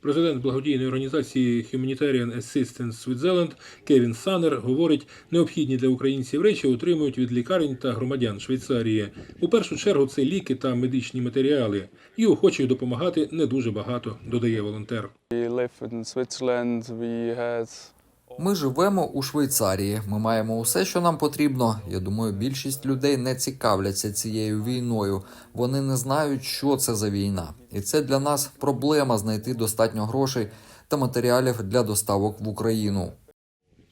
Президент благодійної організації Humanitarian Assistance Switzerland Кевін Санер говорить, необхідні для українців речі отримують від лікарень та громадян Швейцарії. У першу чергу це ліки та медичні матеріали. І охочих допомагати не дуже багато, додає волонтер. We live in Switzerland. We had Ми живемо у Швейцарії. Ми маємо усе, що нам потрібно. Я думаю, більшість людей не цікавляться цією війною. Вони не знають, що це за війна, і це для нас проблема знайти достатньо грошей та матеріалів для доставок в Україну.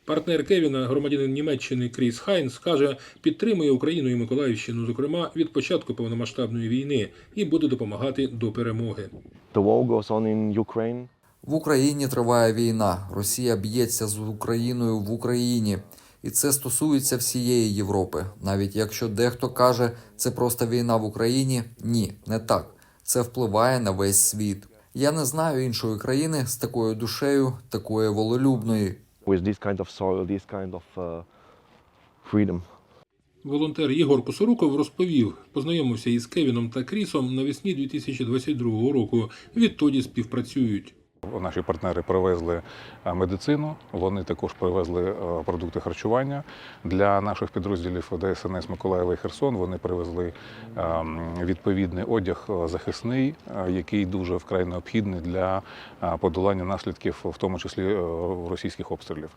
Партнер Кевіна, громадянин Німеччини Кріс Хайнс, каже, підтримує Україну і Миколаївщину, зокрема від початку повномасштабної війни, і буде допомагати до перемоги. The war goes on in Ukraine. В Україні триває війна. Росія б'ється з Україною в Україні. І це стосується всієї Європи. Навіть якщо дехто каже, це просто війна в Україні, ні, не так. Це впливає на весь світ. Я не знаю іншої країни з такою душею, такої волелюбної. kind of soil, this kind of uh, freedom. Волонтер Єгор Косоруков розповів, познайомився із Кевіном та Крісом навесні 2022 року. Відтоді співпрацюють. Наші партнери привезли е, медицину, вони також привезли е, продукти харчування для наших підрозділів ДСНС Миколаєва і Херсон. Вони привезли ем, відповідний одяг е, захисний, е, який дуже вкрай необхідний для е, подолання наслідків, в тому числі е, російських обстрілів.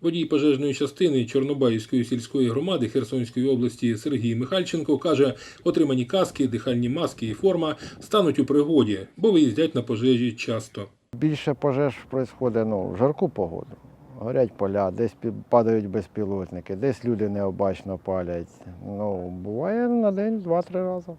Водій пожежної частини Чорнобаївської сільської громади Херсонської області Сергій Михальченко каже, отримані каски, дихальні маски і форма стануть у пригоді, бо виїздять на пожежі часто. Більше пожеж відбувається ну, в жарку погоду. Горять поля, десь падають безпілотники, десь люди необачно палять. Ну, буває на день два-три рази.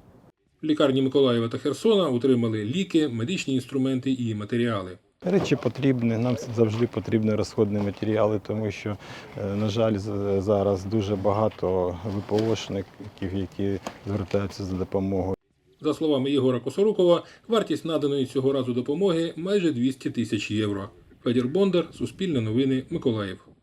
Лікарні Миколаєва та Херсона отримали ліки, медичні інструменти і матеріали. Речі потрібні, нам завжди потрібні розходні матеріали, тому що, е, на жаль, зараз дуже багато ВПОшників, які звертаються за допомогою. За словами Єгора Косорукова, вартість наданої цього разу допомоги майже 200 тисяч євро. Федір Бондар, Суспільне новини, Миколаїв.